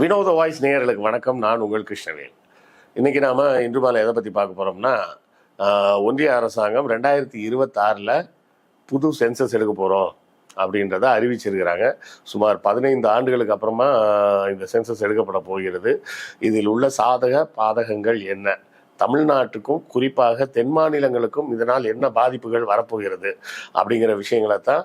வினோத வாய்ஸ் நேயர்களுக்கு வணக்கம். நான் உங்கள் கிருஷ்ணவேல். இன்னைக்கு நாம இன்று மாலை எதை பற்றி பார்க்க போகிறோம்னா ஒன்றிய அரசாங்கம் ரெண்டாயிரத்தி இருபத்தாறில் புது சென்சஸ் எடுக்க போகிறோம் அப்படின்றத அறிவிச்சிருக்கிறாங்க. சுமார் பதினைந்து ஆண்டுகளுக்கு அப்புறமா இந்த சென்சஸ் எடுக்கப்பட போகிறது. இதில் உள்ள சாதக பாதகங்கள் என்ன? தமிழ்நாட்டுக்கும் குறிப்பாக தென் மாநிலங்களுக்கும் இதனால் என்ன பாதிப்புகள் வரப்போகிறது அப்படிங்கிற விஷயங்களை தான்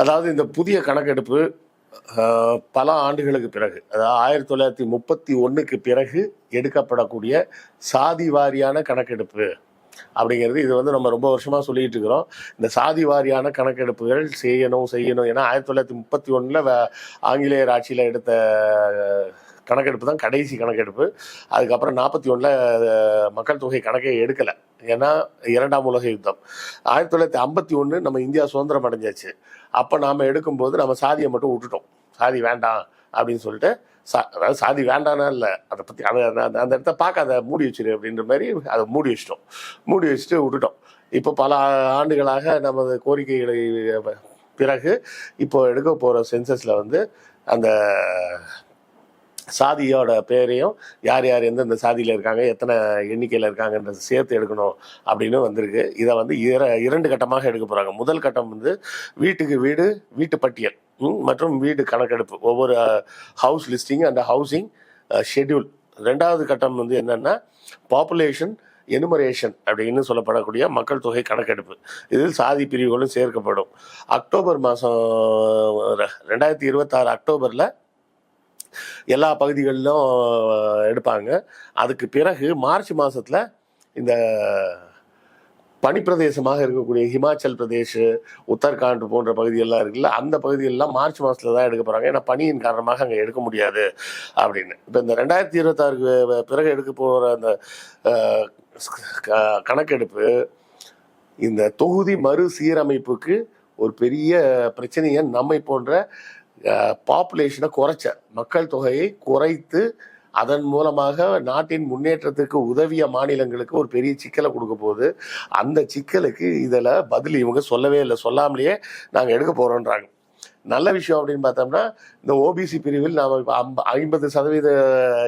அதாவது இந்த புதிய கணக்கெடுப்பு பல ஆண்டுகளுக்கு பிறகு அதாவது ஆயிரத்தி தொள்ளாயிரத்தி முப்பத்தி ஒன்றுக்கு பிறகு எடுக்கப்படக்கூடிய சாதி வாரியான கணக்கெடுப்பு அப்படிங்கிறது இது வந்து நம்ம ரொம்ப வருஷமாக சொல்லிட்டு இருக்கிறோம். இந்த சாதி வாரியான கணக்கெடுப்புகள் செய்யணும் செய்யணும் ஏன்னா ஆயிரத்தி தொள்ளாயிரத்தி முப்பத்தி ஒன்றில் ஆங்கிலேயர் ஆட்சியில் எடுத்த கணக்கெடுப்பு தான் கடைசி கணக்கெடுப்பு. அதுக்கப்புறம் நாற்பத்தி ஒன்றில் மக்கள் தொகை கணக்கே எடுக்கலை. ஏன்னா இரண்டாம் உலக யுத்தம். ஆயிரத்தி தொள்ளாயிரத்தி ஐம்பத்தி ஒன்று நம்ம இந்தியா சுதந்திரம் அடைஞ்சாச்சு. அப்போ நாம் எடுக்கும்போது நம்ம சாதியை மட்டும் விட்டுட்டோம். சாதி வேண்டாம் அப்படின்னு சொல்லிட்டு சா அதாவது சாதி வேண்டானா இல்லை அதை பற்றி அதை அந்த- அந்த அந்த இடத்த பார்க்க அதை மூடி வச்சிரு அப்படின்ற மாதிரி அதை மூடி வச்சிட்டோம். மூடி வச்சுட்டு விட்டுட்டோம். இப்போ பல ஆண்டுகளாக நமது கோரிக்கைகளை பிறகு இப்போ எடுக்க போகிற சென்சஸில் வந்து அந்த சாதியோட பேரையும் யார் யார் எந்தெந்த சாதியில் இருக்காங்க எத்தனை எண்ணிக்கையில் இருக்காங்கன்றதை சேர்த்து எடுக்கணும் அப்படின்னு வந்திருக்கு. இதை வந்து இர இரண்டு கட்டமாக எடுக்க போகிறாங்க முதல் கட்டம் வந்து வீட்டுக்கு வீடு வீட்டு பட்டியல் மற்றும் வீடு கணக்கெடுப்பு. ஒவ்வொரு house listing and housing schedule ரெண்டாவது கட்டம் வந்து என்னென்னா பாப்புலேஷன் எனுமரேஷன் அப்படின்னு சொல்லப்படக்கூடிய மக்கள் தொகை கணக்கெடுப்பு. இதில் சாதி பிரிவுகளும் சேர்க்கப்படும். அக்டோபர் மாதம் ரெண்டாயிரத்தி இருபத்தாறு அக்டோபரில் எல்லா பகுதிகளிலும் எடுப்பாங்க. அதுக்கு பிறகு மார்ச் மாதத்தில் இந்த பனிப்பிரதேசமாக இருக்கக்கூடிய ஹிமாச்சல் பிரதேஷ் உத்தரகாண்ட் போன்ற பகுதியெல்லாம் இருக்குல்ல அந்த பகுதியெல்லாம் மார்ச் மாதத்தில் தான் எடுக்க போகிறாங்க ஏன்னா பனியின் காரணமாக அங்கே எடுக்க முடியாது அப்படின்னு. இப்போ இந்த ரெண்டாயிரத்தி இருபத்தாறுக்கு பிறகு எடுக்க போகிற அந்த க- கணக்கெடுப்பு இந்த தொகுதி மறு சீரமைப்புக்கு ஒரு பெரிய பிரச்சனையை நம்மை போன்ற பாப்புலேஷனை குறைச்ச. மக்கள் தொகையை குறைத்து அதன் மூலமாக நாட்டின் முன்னேற்றத்துக்கு உதவிய மாநிலங்களுக்கு ஒரு பெரிய சிக்கலை கொடுக்க போகுது. அந்த சிக்கலுக்கு இதில் பதில் இவங்க சொல்லவே இல்லை. சொல்லாமலேயே நாங்கள் எடுக்க போகிறோன்றாங்க நல்ல விஷயம் அப்படின்னு பார்த்தோம்னா இந்த ஓபிசி பிரிவில் நாம் இப்போ ஐம்ப ஐம்பது சதவீத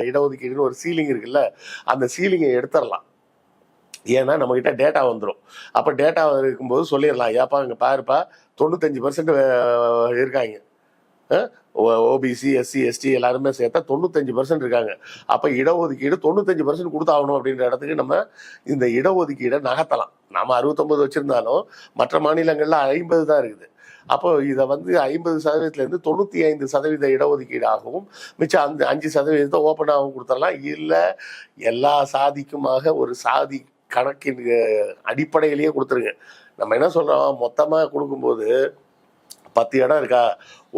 இடஒதுக்கீடுன்னு ஒரு சீலிங் இருக்குல்ல அந்த சீலிங்கை எடுத்துடலாம் ஏன்னா நம்மக்கிட்ட டேட்டா வந்துடும் அப்போ டேட்டா இருக்கும்போது சொல்லிடலாம் ஏப்பா இங்கே பாருப்பா தொண்ணூத்தஞ்சு பர்சன்ட் இருக்காங்க. ஓபிசி எஸ்சி எஸ்டி எல்லாருமே சேர்த்தா தொண்ணூத்தஞ்சு பர்சன்ட் இருக்காங்க. அப்போ இடஒதுக்கீடு தொண்ணூத்தஞ்சு பர்சன்ட் கொடுத்தாகணும் அப்படின்ற இடத்துக்கு நம்ம இந்த இடஒதுக்கீடை நகர்த்தலாம். நம்ம அறுபத்தொம்பது வச்சுருந்தாலும் மற்ற மாநிலங்களில் ஐம்பது தான் இருக்குது. அப்போ இதை வந்து ஐம்பது சதவீதத்துலேருந்து தொண்ணூற்றி ஐந்து சதவீத இடஒதுக்கீடாகவும் மிச்சம் அந்த அஞ்சு சதவீதத்தை ஓப்பனாகவும் கொடுத்துடலாம். இல்லை எல்லா சாதிக்குமாக ஒரு சாதி கணக்கின் அடிப்படையிலேயே கொடுத்துருங்க. நம்ம என்ன சொல்கிறோம் மொத்தமாக கொடுக்கும்போது பத்து இடம் இருக்கா?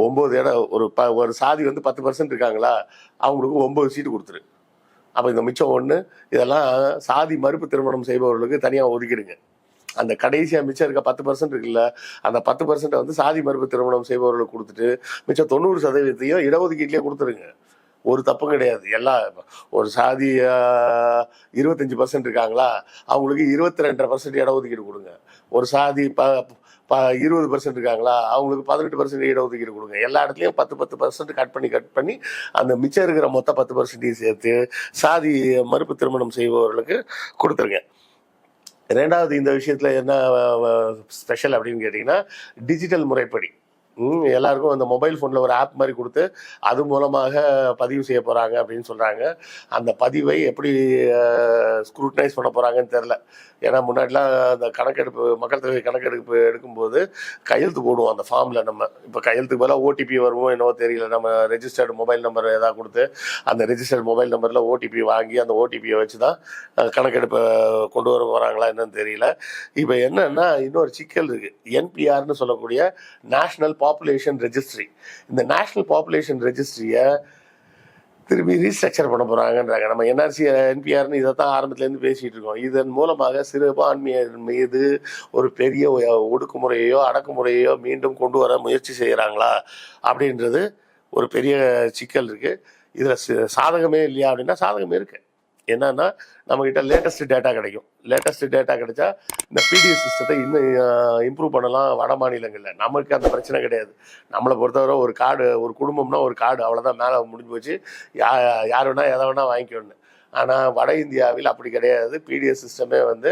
ஒம்பது இடம் ஒரு ப ஒரு சாதி வந்து பத்து பர்சன்ட் இருக்காங்களா? அவங்களுக்கு ஒம்பது சீட்டு கொடுத்துரு. அப்போ இந்த மிச்சம் ஒன்று இதெல்லாம் சாதி மறுப்பு திருமணம் செய்பவர்களுக்கு தனியாக ஒதுக்கிடுங்க. அந்த கடைசியாக மிச்சம் இருக்க பத்து பர்சன்ட் இருக்குல்ல அந்த பத்து பர்சன்ட்டை வந்து சாதி மறுப்பு திருமணம் செய்பவர்களுக்கு கொடுத்துட்டு மிச்சம் தொண்ணூறு சதவீதத்தையும் இடஒதுக்கீட்டிலே கொடுத்துருங்க. ஒரு தப்பும் கிடையாது. எல்லா ஒரு சாதி இருபத்தஞ்சி பர்சன்ட் இருக்காங்களா? அவங்களுக்கு இருபத்தி ரெண்டரை பர்சன்ட் இடஒதுக்கீடு கொடுங்க. ஒரு சாதி ப இருபது பர்சன்ட் இருக்காங்களா? அவங்களுக்கு பதினெட்டு பர்சன்ட் இடஒதுக்கீடு கொடுங்க. எல்லா இடத்துலையும் பத்து பத்து பர்சன்ட் கட் பண்ணி கட் பண்ணி அந்த மிச்சம் இருக்கிற மொத்த பத்து பர்சன்டையும் சேர்த்து சாதி மறுப்பு திருமணம் செய்பவர்களுக்கு கொடுத்துருங்க. ரெண்டாவது இந்த விஷயத்தில் என்ன ஸ்பெஷல் அப்படின்னு கேட்டிங்கன்னா டிஜிட்டல் முறைப்படி. எல்லாருக்கும் அந்த மொபைல் ஃபோனில் ஒரு ஆப் மாதிரி கொடுத்து அது மூலமாக பதிவு செய்ய போகிறாங்க அப்படின்னு சொல்கிறாங்க அந்த பதிவை எப்படி ஸ்க்ரூட்டனைஸ் பண்ண போகிறாங்கன்னு தெரில ஏன்னா முன்னாடிலாம் அந்த கணக்கெடுப்பு மக்கள் தொகை கணக்கெடுப்பு எடுக்கும்போது கையெழுத்து போடுவோம் அந்த ஃபார்மில் நம்ம. இப்போ கையெழுத்துக்கு பதிலாக ஓடிபி வருவோம் என்னவோ தெரியல. நம்ம ரெஜிஸ்டர்டு மொபைல் நம்பர் ஏதாவது கொடுத்து அந்த ரெஜிஸ்டர்டு மொபைல் நம்பரில் ஓடிபி வாங்கி அந்த ஓடிபியை வச்சு தான் கணக்கெடுப்பை கொண்டு வர போகிறாங்களா என்னன்னு தெரியல. இப்போ என்னன்னா இன்னொரு சிக்கல் இருக்குது என்பிஆர்னு சொல்லக்கூடிய நேஷ்னல் பாப்புலேஷன் ரெஜிஸ்ட்ரி இந்த நேஷ்னல் பாப்புலேஷன் ரெஜிஸ்ட்ரியை திரும்பி ரீஸ்ட்ரக்சர் பண்ண போகிறாங்கன்றாங்க நம்ம என்ஆர்சி என்பிஆர்னு இதை தான் ஆரம்பத்துலேருந்து பேசிகிட்டு இருக்கோம். இதன் மூலமாக சிறுபான்மையர் மீது ஒரு பெரிய ஒடுக்குமுறையோ அடக்குமுறையோ மீண்டும் கொண்டு வர முயற்சி செய்கிறாங்களா அப்படின்றது ஒரு பெரிய சிக்கல் இருக்குது இதில் சாதகமே இல்லையா அப்படின்னா சாதகமே இருக்குது என்னன்னா நம்மக்கிட்ட லேட்டஸ்ட் டேட்டா கிடைக்கும். லேட்டஸ்ட் டேட்டா கிடைச்சா இந்த பிடிஎஸ் சிஸ்டத்தை இன்னும் இம்ப்ரூவ் பண்ணலாம் வட மாநிலங்களில். நமக்கு அந்த பிரச்சனை கிடையாது. நம்மளை பொறுத்தவரை ஒரு கார்டு ஒரு குடும்பம்னா ஒரு கார்டு அவ்வளோதான் மேலே முடிஞ்சு போச்சு. யா யார் வேணா எதை வேணா வாங்கிக்கணும் ஆனால் வட இந்தியாவில் அப்படி கிடையாது. பிடிஎஸ் சிஸ்டமே வந்து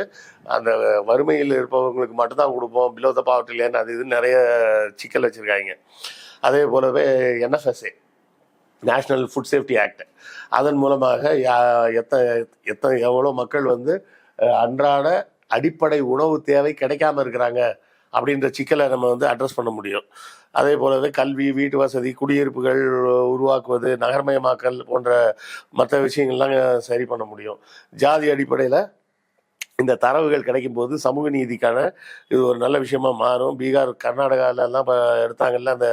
அந்த வறுமையில் இருப்பவங்களுக்கு மட்டும்தான் கொடுப்போம். பிலோ த பாவர்ட்டி லேன் அது இது நிறைய சிக்கல் வச்சுருக்காங்க. அதே போலவே NFSA national food safety act அதன் மூலமாக யா- எத்தனை எவ்வளோ மக்கள் வந்து அன்றாட அடிப்படை உணவு தேவை கிடைக்காம இருக்கிறாங்க அப்படின்ற சிக்கலை நம்ம வந்து அட்ரஸ் பண்ண முடியும். அதே போல கல்வி வீட்டு வசதி குடியிருப்புகள் உருவாக்குவது நகர்மயமாக்கல் போன்ற மற்ற விஷயங்கள்லாம் சரி பண்ண முடியும். ஜாதி அடிப்படையில் இந்த தரவுகள் கிடைக்கும் போது சமூக நீதிக்கான இது ஒரு நல்ல விஷயமா மாறும். பீகார் கர்நாடகாவிலலாம் இப்போ எடுத்தாங்கல்ல அந்த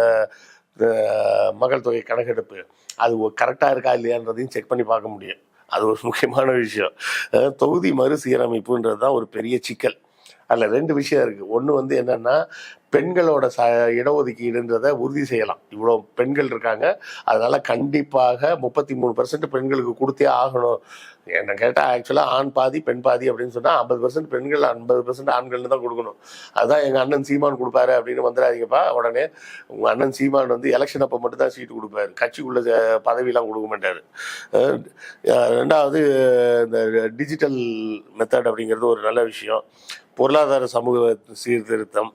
மக்கள் தொகை கணக்கெடுப்பு. அது கரெக்டாக இருக்கா இல்லையான்றதையும் செக் பண்ணி பார்க்க முடியும். அது ஒரு முக்கியமான விஷயம். தொகுதி மறுசீரமைப்புன்றது தான் ஒரு பெரிய சிக்கல். அதில் ரெண்டு விஷயம் இருக்குது ஒன்று வந்து என்னென்னா பெண்களோட ச இடஒதுக்கீடுன்றதை உறுதி செய்யலாம். இவ்வளோ பெண்கள் இருக்காங்க. அதனால் கண்டிப்பாக முப்பத்தி மூணு பர்சன்ட் பெண்களுக்கு கொடுத்தே ஆகணும். என்ன கேட்டால் ஆக்சுவலாக ஆண் பாதி பெண் பாதி அப்படின்னு சொன்னால் ஐம்பது பர்சன்ட் பெண்கள் ஐம்பது பர்சன்ட் ஆண்கள்னு தான் கொடுக்கணும். அதுதான் எங்கள் அண்ணன் சீமான் கொடுப்பாரு அப்படின்னு வந்துடாதீங்கப்பா. உடனே உங்கள் அண்ணன் சீமான் வந்து எலெக்ஷன் அப்போ மட்டும்தான் சீட்டு கொடுப்பாரு. கட்சிக்குள்ள பதவியெலாம் கொடுக்க மாட்டார். ரெண்டாவது இந்த டிஜிட்டல் மெத்தட் அப்படிங்கிறது ஒரு நல்ல விஷயம். பொருளாதார சமூக சீர்திருத்தம்.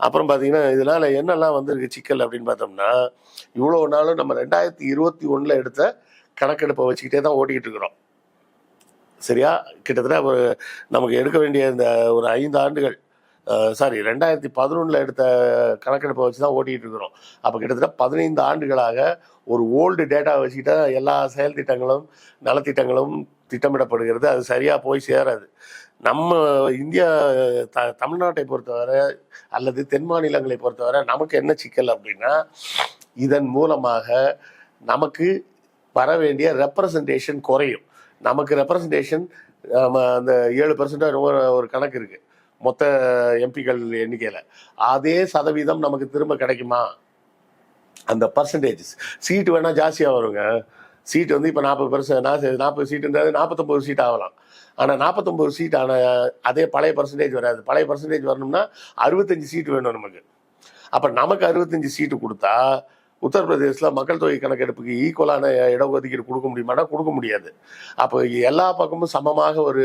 அப்புறம் பார்த்தீங்கன்னா இதனால் என்னெல்லாம் வந்திருக்கு சிக்கல் அப்படின்னு பார்த்தோம்னா இவ்வளோ நாளும் நம்ம ரெண்டாயிரத்தி இருபத்தி ஒன்றில் எடுத்த கணக்கெடுப்பை வச்சுக்கிட்டே தான் ஓட்டிக்கிட்டு இருக்கிறோம். சரியா? கிட்டத்தட்ட ஒரு நமக்கு எடுக்க வேண்டிய இந்த ஒரு ஐந்து ஆண்டுகள் சாரி ரெண்டாயிரத்தி பதினொன்றில் எடுத்த கணக்கெடுப்பை வச்சு தான் ஓட்டிகிட்டு இருக்கிறோம். அப்போ கிட்டத்தட்ட பதினைந்து ஆண்டுகளாக ஒரு ஓல்டு டேட்டா வச்சுக்கிட்டா எல்லா செயல் திட்டங்களும் நலத்திட்டங்களும் திட்டமிடப்படுகிறது. அது சரியாக போய் சேராது. நம்ம இந்தியா த தமிழ்நாட்டை பொறுத்தவரை அல்லது தென் மாநிலங்களை பொறுத்தவரை நமக்கு என்ன சிக்கல் அப்படின்னா இதன் மூலமாக நமக்கு வர வேண்டிய ரெப்ரசன்டேஷன் குறையும். நமக்கு ரெப்ரசன்டேஷன் அந்த ஏழு பர்சன்டாக ஒரு கணக்கு இருக்குது மொத்த எம்பிக்கள் எண்ணிக்கையில். அதே சதவீதம் நமக்கு திரும்ப கிடைக்குமா? அந்த பர்சன்டேஜஸ் சீட்டு வேணால் ஜாஸ்தியாக வருங்க. சீட் வந்து இப்போ நாற்பது பர்சன்ட் நாற்பது சீட்டுன்றது நாற்பத்தொம்பது சீட் ஆகலாம். ஆனால் நாற்பத்தொம்பது சீட் ஆன அதே பழைய பர்சன்டேஜ் வராது. பழைய பர்சன்டேஜ் வரணும்னா அறுபத்தஞ்சு சீட்டு வேணும் நமக்கு. அப்போ நமக்கு அறுபத்தஞ்சு சீட்டு கொடுத்தா உத்தரப்பிரதேசில் மக்கள் தொகை கணக்கெடுப்புக்கு ஈக்குவலான இடஒதுக்கீடு கொடுக்க முடியுமானா கொடுக்க முடியாது. அப்போ எல்லா பக்கமும் சமமாக ஒரு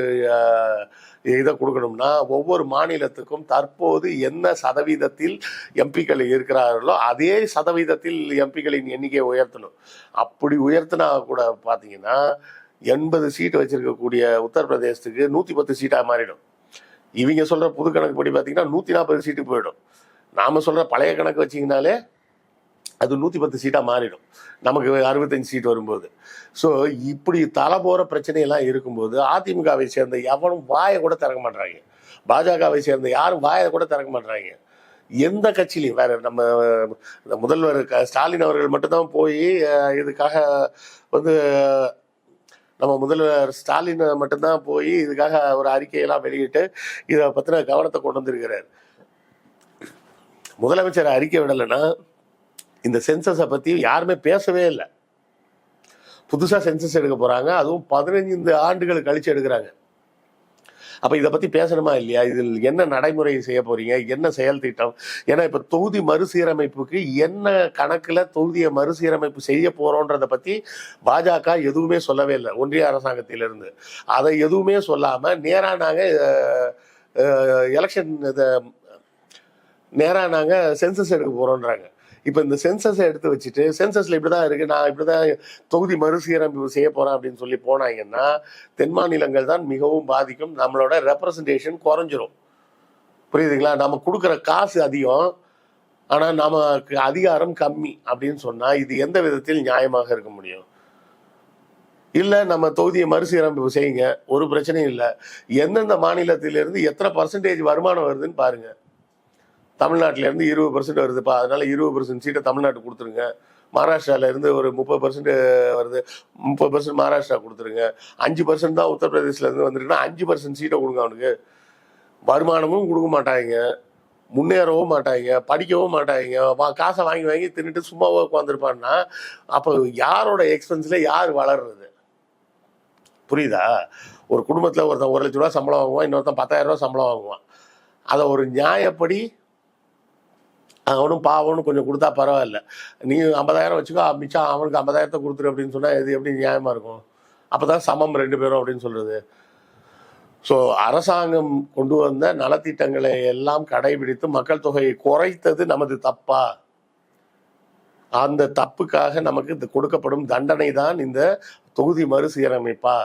இதை கொடுக்கணும்னா ஒவ்வொரு மாநிலத்துக்கும் தற்போது என்ன சதவீதத்தில் எம்பிக்கள் இருக்கிறார்களோ அதே சதவீதத்தில் எம்பிக்களின் எண்ணிக்கையை உயர்த்தணும். அப்படி உயர்த்தினா கூட பார்த்தீங்கன்னா எண்பது சீட் வச்சிருக்கக்கூடிய உத்தரப்பிரதேசத்துக்கு நூற்றி பத்து சீட்டாக மாறிடும். இவங்க சொல்ற புது கணக்கு படி பார்த்தீங்கன்னா நூற்றி நாற்பது சீட்டு போயிடும். நாம சொல்ற பழைய கணக்கு வச்சிங்கனாலே அது நூற்றி பத்து சீட்டாக மாறிடும். நமக்கு அறுபத்தஞ்சு சீட் வரும்போது. ஸோ இப்படி தலை போகிற பிரச்சனையெல்லாம் இருக்கும்போது அதிமுகவை சேர்ந்த எவனும் வாயை கூட திறக்க மாட்டாங்க பாஜகவை சேர்ந்த யாரும் வாயை கூட திறக்க மாட்டாங்க எந்த கட்சியிலையும் வேற நம்ம முதல்வர் க- ஸ்டாலின் அவர்கள் மட்டும்தான் போய் இதுக்காக வந்து நம்ம முதல்வர் ஸ்டாலின் மட்டும்தான் போய் இதுக்காக ஒரு அறிக்கையெல்லாம் வெளியிட்டு இதை பற்றின கவனத்தை கொண்டு வந்திருக்கிறார். முதலமைச்சர் அறிக்கை விடலைன்னா இந்த சென்சஸை பற்றி யாருமே பேசவே இல்லை. புதுசாக சென்சஸ் எடுக்க போகிறாங்க அதுவும் பதினைந்து ஆண்டுகள் கழித்து எடுக்கிறாங்க. அப்போ இதை பற்றி பேசணுமா இல்லையா? இதில் என்ன நடைமுறை செய்ய போறீங்க? என்ன செயல் திட்டம்? ஏன்னா இப்போ தொகுதி மறுசீரமைப்புக்கு என்ன கணக்கில் தொகுதியை மறுசீரமைப்பு செய்ய போகிறோன்றதை பற்றி பாஜக எதுவுமே சொல்லவே இல்லை. ஒன்றிய அரசாங்கத்திலிருந்து. அதை எதுவுமே சொல்லாமல் நேராக நாங்கள் எலெக்ஷன் இதை நேராக நாங்கள் சென்சஸ் எடுக்க போகிறோன்றாங்க இப்போ இந்த சென்சஸை எடுத்து வச்சுட்டு சென்சஸ்ல இப்படிதான் இருக்கு நான் இப்படிதான் தொகுதி மறுசீரமைப்பு செய்ய போறேன் அப்படின்னு சொல்லி போனாங்கன்னா தென் மாநிலங்கள் தான் மிகவும் பாதிக்கும். நம்மளோட ரெப்ரசன்டேஷன் குறைஞ்சிரும். புரியுதுங்களா? நம்ம கொடுக்குற காசு அதிகம் ஆனால் நமக்கு அதிகாரம் கம்மி அப்படின்னு சொன்னால் இது எந்த விதத்தில் நியாயமாக இருக்க முடியும்? இல்லை நம்ம தொகுதியை மறுசீரமைப்பு செய்யுங்க ஒரு பிரச்சனையும் இல்லை. எந்தெந்த மாநிலத்திலிருந்து எத்தனை பர்சன்டேஜ் வருமானம் வருதுன்னு பாருங்கள் தமிழ்நாட்டிலேருந்து இருபது பர்சன்ட் வருதுப்பா. அதனால இருபது பர்சன்ட் சீட்டை தமிழ்நாட்டுக்கு கொடுத்துருங்க. மகாராஷ்டிராவிலேருந்து ஒரு முப்பது பர்சன்ட் வருது. முப்பது பர்சன்ட் மகாராஷ்டிரா கொடுத்துருங்க. அஞ்சு பர்சன்ட் தான் உத்தரப்பிரதேசிலேருந்து வந்துருக்குன்னா அஞ்சு பர்சன்ட் சீட்டை கொடுங்க அவனுக்கு. வருமானமும் கொடுக்க மாட்டாங்க. முன்னேறவும் மாட்டாங்க. படிக்கவும் மாட்டாங்க. வா- காசை வாங்கி வாங்கி தின்னுட்டு சும்மாவாக உட்காந்துருப்பான்னா அப்போ யாரோட எக்ஸ்பென்ஸில் யார் வளர்றது? புரியுதா? ஒரு குடும்பத்தில் ஒருத்தன் ஒரு லட்ச ரூபா சம்பளம் வாங்குவான் இன்னொருத்தன் பத்தாயிரம் ரூபா சம்பளம் வாங்குவான். அதை ஒரு நியாயப்படி அவனும் பாவனும் கொஞ்சம் கொடுத்தா பரவாயில்ல. நீ ஐம்பதாயிரம் வச்சுக்கோ மிச்சம் அவனுக்கு ஐம்பதாயிரத்தை கொடுத்துரு அப்படின்னு சொன்னால் இது எப்படி நியாயமாக இருக்கும்? அப்போ தான் சமம் ரெண்டு பேரும் அப்படின்னு சொல்கிறது ஸோ அரசாங்கம் கொண்டு வந்த நலத்திட்டங்களை எல்லாம் கடைபிடித்து மக்கள் தொகையை குறைத்தது நமது தப்பா? அந்த தப்புக்காக நமக்கு கொடுக்கப்படும் தண்டனை தான் இந்த தொகுதி மறுசீரமைப்பா?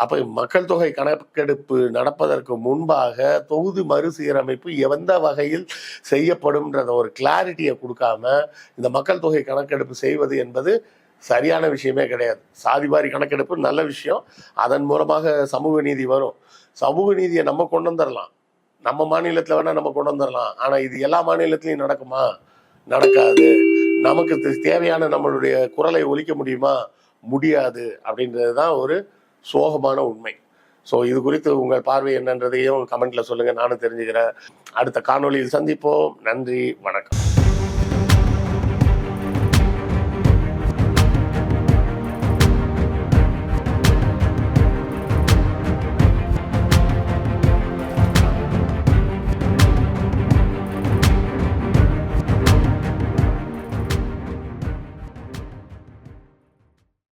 அப்ப மக்கள் தொகை கணக்கெடுப்பு நடப்பதற்கு முன்பாக தொகுதி மறுசீரமைப்பு எந்த வகையில் செய்யப்படும்ன்றத ஒரு கிளாரிட்டியை கொடுக்காம இந்த மக்கள் தொகை கணக்கெடுப்பு செய்வது என்பது சரியான விஷயமே கிடையாது. சாதிவாரி கணக்கெடுப்பு நல்ல விஷயம். அதன் மூலமாக சமூக நீதி வரும். சமூக நீதியை நம்ம கொண்டு வந்துடலாம் நம்ம மாநிலத்தில் வேணால் நம்ம கொண்டு வந்துடலாம் ஆனால் இது எல்லா மாநிலத்திலையும் நடக்குமா? நடக்காது. நமக்கு தே- தேவையான நம்மளுடைய குரலை ஒழிக்க முடியுமா? முடியாது. அப்படின்றது தான் ஒரு சோகமான உண்மை. ஸோ இது குறித்து உங்கள் பார்வை என்னன்றதையும் கமெண்ட்ல சொல்லுங்க. நானும் தெரிஞ்சுக்கிறேன். அடுத்த காணொளியில் சந்திப்போம். நன்றி. வணக்கம்.